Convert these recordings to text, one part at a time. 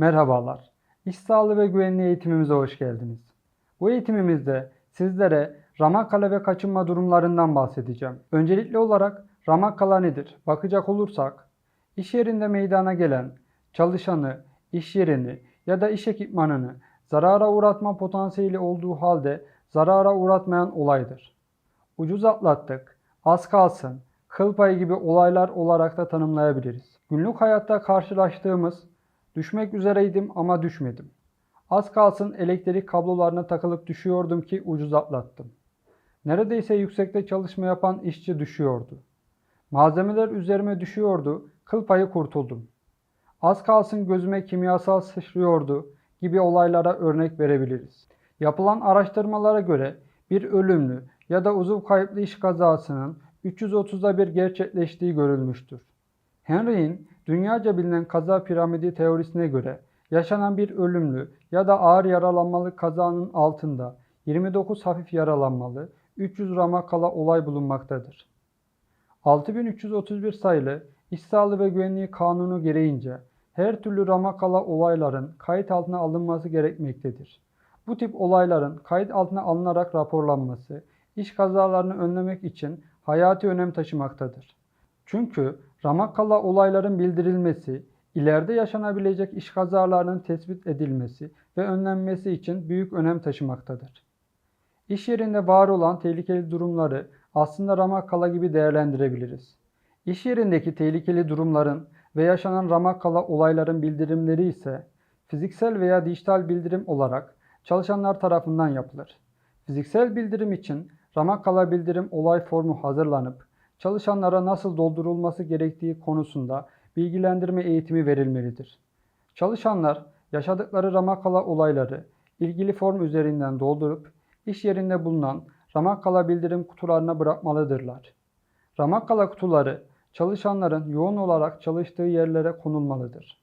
Merhabalar. İş sağlığı ve güvenliği eğitimimize hoş geldiniz. Bu eğitimimizde sizlere Ramakkala ve kaçınma durumlarından bahsedeceğim. Öncelikli olarak Ramakkala nedir? Bakacak olursak, iş yerinde meydana gelen çalışanı, iş yerini ya da iş ekipmanını zarara uğratma potansiyeli olduğu halde zarara uğratmayan olaydır. Ucuz atlattık, az kalsın, kıl payı gibi olaylar olarak da tanımlayabiliriz. Günlük hayatta karşılaştığımız düşmek üzereydim ama düşmedim. Az kalsın elektrik kablolarına takılıp düşüyordum ki ucuz atlattım. Neredeyse yüksekte çalışma yapan işçi düşüyordu. Malzemeler üzerime düşüyordu, kıl payı kurtuldum. Az kalsın gözüme kimyasal sıçrıyordu gibi olaylara örnek verebiliriz. Yapılan araştırmalara göre bir ölümlü ya da uzuv kayıplı iş kazasının 330'da bir gerçekleştiği görülmüştür. Henry'in dünyaca bilinen kaza piramidi teorisine göre yaşanan bir ölümlü ya da ağır yaralanmalı kazanın altında 29 hafif yaralanmalı, 300 ramakala olay bulunmaktadır. 6331 sayılı İş Sağlığı ve Güvenliği Kanunu gereğince her türlü ramakala olayların kayıt altına alınması gerekmektedir. Bu tip olayların kayıt altına alınarak raporlanması, iş kazalarını önlemek için hayati önem taşımaktadır. Çünkü ramakala olayların bildirilmesi, ileride yaşanabilecek iş kazalarının tespit edilmesi ve önlenmesi için büyük önem taşımaktadır. İş yerinde var olan tehlikeli durumları aslında ramakala gibi değerlendirebiliriz. İş yerindeki tehlikeli durumların ve yaşanan ramakala olayların bildirimleri ise fiziksel veya dijital bildirim olarak çalışanlar tarafından yapılır. Fiziksel bildirim için ramakala bildirim olay formu hazırlanıp çalışanlara nasıl doldurulması gerektiği konusunda bilgilendirme eğitimi verilmelidir. Çalışanlar yaşadıkları ramakala olayları ilgili form üzerinden doldurup iş yerinde bulunan ramakala bildirim kutularına bırakmalıdırlar. Ramakala kutuları çalışanların yoğun olarak çalıştığı yerlere konulmalıdır.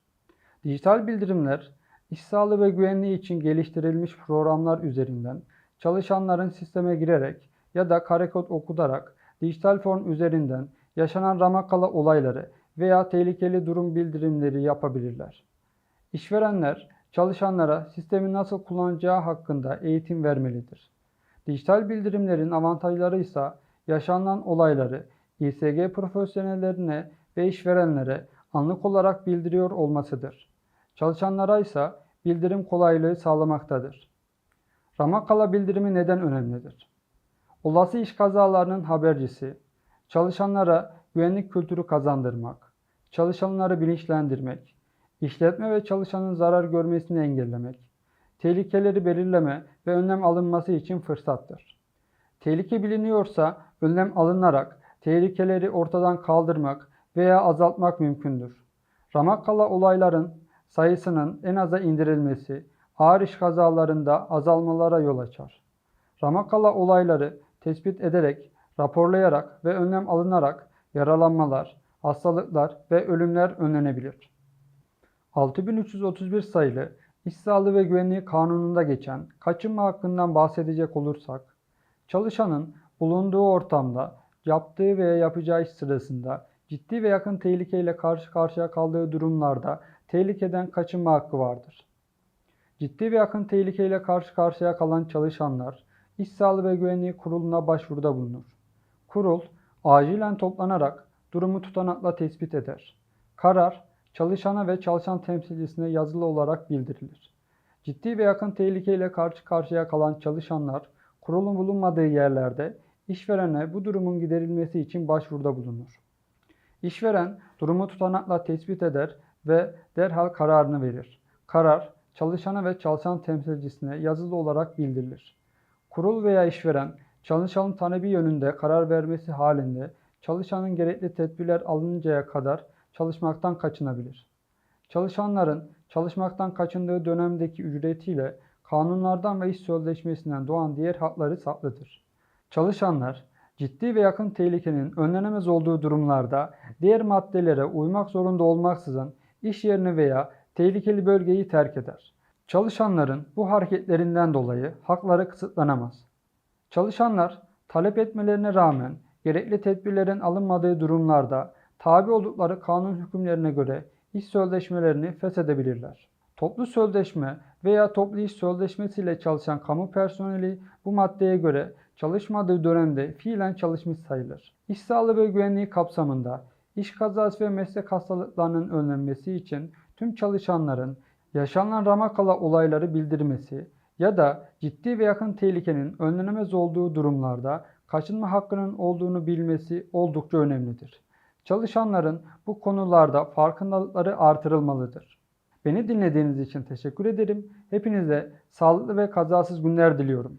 Dijital bildirimler iş sağlığı ve güvenliği için geliştirilmiş programlar üzerinden çalışanların sisteme girerek ya da karekod okutarak dijital form üzerinden yaşanan ramakala olayları veya tehlikeli durum bildirimleri yapabilirler. İşverenler çalışanlara sistemi nasıl kullanacağı hakkında eğitim vermelidir. Dijital bildirimlerin avantajları ise yaşanan olayları İSG profesyonellerine ve işverenlere anlık olarak bildiriyor olmasıdır. Çalışanlara ise bildirim kolaylığı sağlamaktadır. Ramakala bildirimi neden önemlidir? Olası iş kazalarının habercisi, çalışanlara güvenlik kültürü kazandırmak, çalışanları bilinçlendirmek, işletme ve çalışanın zarar görmesini engellemek, tehlikeleri belirleme ve önlem alınması için fırsattır. Tehlike biliniyorsa önlem alınarak tehlikeleri ortadan kaldırmak veya azaltmak mümkündür. Ramakkala olayların sayısının en aza indirilmesi, ağır iş kazalarında azalmalara yol açar. Ramakkala olayları tespit ederek, raporlayarak ve önlem alınarak yaralanmalar, hastalıklar ve ölümler önlenebilir. 6331 sayılı İş Sağlığı ve Güvenliği Kanunu'nda geçen kaçınma hakkından bahsedecek olursak, çalışanın bulunduğu ortamda yaptığı veya yapacağı iş sırasında ciddi ve yakın tehlikeyle karşı karşıya kaldığı durumlarda tehlikeden kaçınma hakkı vardır. Ciddi ve yakın tehlikeyle karşı karşıya kalan çalışanlar İş Sağlığı ve Güvenliği Kurulu'na başvuruda bulunur. Kurul acilen toplanarak durumu tutanakla tespit eder. Karar çalışana ve çalışan temsilcisine yazılı olarak bildirilir. Ciddi ve yakın tehlikeyle karşı karşıya kalan çalışanlar kurulun bulunmadığı yerlerde işverene bu durumun giderilmesi için başvuruda bulunur. İşveren durumu tutanakla tespit eder ve derhal kararını verir. Karar çalışana ve çalışan temsilcisine yazılı olarak bildirilir. Kurul veya işveren çalışanın talebi yönünde karar vermesi halinde çalışanın gerekli tedbirler alınıncaya kadar çalışmaktan kaçınabilir. Çalışanların çalışmaktan kaçındığı dönemdeki ücretiyle kanunlardan ve iş sözleşmesinden doğan diğer hakları saklıdır. Çalışanlar ciddi ve yakın tehlikenin önlenemez olduğu durumlarda diğer maddelere uymak zorunda olmaksızın iş yerini veya tehlikeli bölgeyi terk eder. Çalışanların bu hareketlerinden dolayı hakları kısıtlanamaz. Çalışanlar talep etmelerine rağmen gerekli tedbirlerin alınmadığı durumlarda tabi oldukları kanun hükümlerine göre iş sözleşmelerini feshedebilirler. Toplu sözleşme veya toplu iş sözleşmesiyle çalışan kamu personeli bu maddeye göre çalışmadığı dönemde fiilen çalışmış sayılır. İş sağlığı ve güvenliği kapsamında iş kazası ve meslek hastalıklarının önlenmesi için tüm çalışanların yaşanan ramakala olayları bildirmesi ya da ciddi ve yakın tehlikenin önlenemez olduğu durumlarda kaçınma hakkının olduğunu bilmesi oldukça önemlidir. Çalışanların bu konularda farkındalıkları artırılmalıdır. Beni dinlediğiniz için teşekkür ederim. Hepinize sağlıklı ve kazasız günler diliyorum.